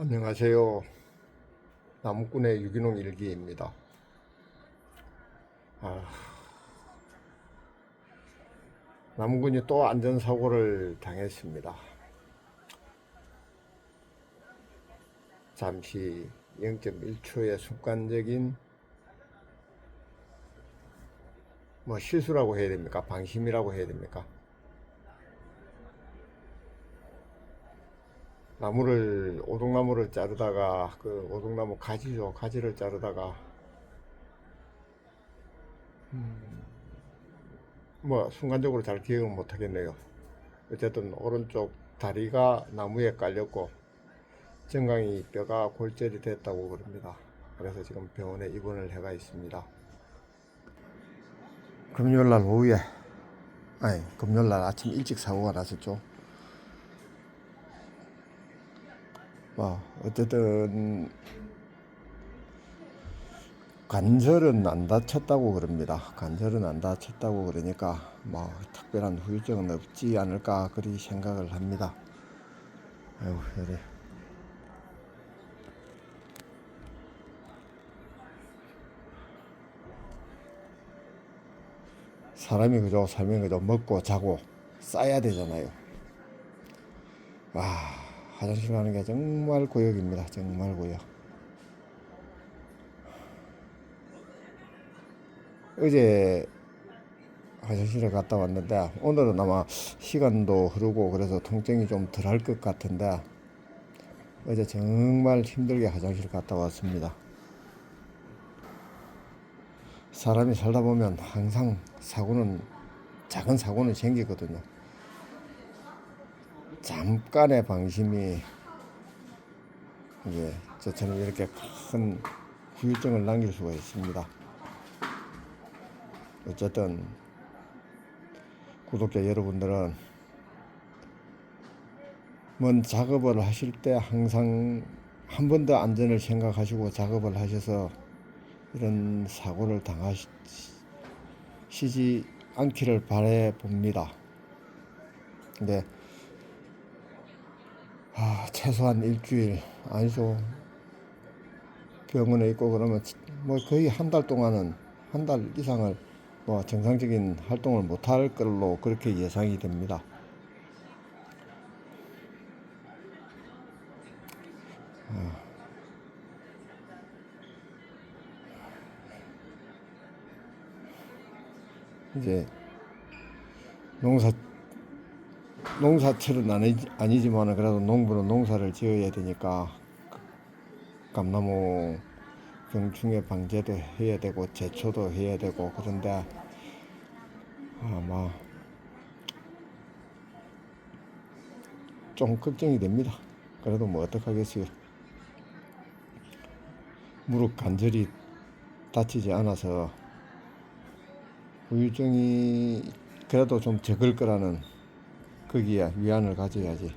안녕하세요. 나무꾼의 유기농 일기입니다. 아, 나무꾼이 또 안전사고를 당했습니다. 잠시 0.1초의 순간적인 뭐 실수라고 해야 됩니까? 방심이라고 해야 됩니까? 나무를 오동나무를 자르다가 그 오동나무 가지죠. 가지를 자르다가. 음, 뭐 순간적으로 잘 기억은 못 하겠네요. 어쨌든 오른쪽 다리가 나무에 깔렸고 정강이 뼈가 골절이 됐다고 그럽니다. 그래서 지금 병원에 입원을 해가 있습니다. 금요일날 오후에 아니 금요일날 아침 일찍 사고가 났었죠 뭐 어쨌든 관절은 안 다쳤다고 그럽니다. 관절은 안 다쳤다고 그러니까 뭐 특별한 후유증은 없지 않을까 그리 생각을 합니다. 아유 그래. 사람이 그저 살면 그저 먹고 자고 싸야 되잖아요. 와 화장실 가는 게 정말 고역입니다. 정말 고역. 어제 화장실에 갔다 왔는데 오늘은 아마 시간도 흐르고 그래서 통증이 좀 덜할 것 같은데 어제 정말 힘들게 화장실 갔다 왔습니다. 사람이 살다 보면 항상 사고는 작은 사고는 생기거든요. 잠깐의 방심이 이제 저처럼 이렇게 큰 후유증을 남길 수가 있습니다. 어쨌든 구독자 여러분들은 뭔 작업을 하실 때 항상 한 번 더 안전을 생각하시고 작업을 하셔서 이런 사고를 당하시지 않기를 바래 봅니다. 근데 아, 최소한 일주일 아니죠. 병원에 있고 그러면 뭐 거의 한 달 동안은 한 달 이상을 뭐 정상적인 활동을 못할 걸로 그렇게 예상이 됩니다. 아. 이제 농사 농사철은 아니, 아니지만 그래도 농부는 농사를 지어야 되니까 감나무 병충해 방제도 해야 되고 제초도 해야 되고 그런데 아마 좀 걱정이 됩니다. 그래도 뭐 어떡하겠어요. 무릎 관절이 다치지 않아서 후유증이 그래도 좀 적을 거라는 거기에 위안을 가져야지.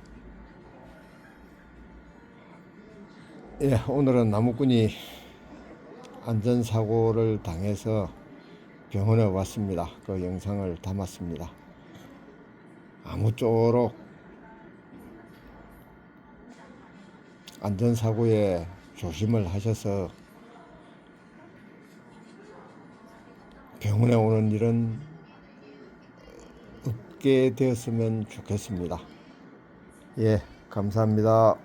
예, 오늘은 나무꾼이 안전사고를 당해서 병원에 왔습니다. 그 영상을 담았습니다. 아무쪼록 안전사고에 조심을 하셔서 병원에 오는 일은 없게 되었으면 좋겠습니다. 예, 감사합니다.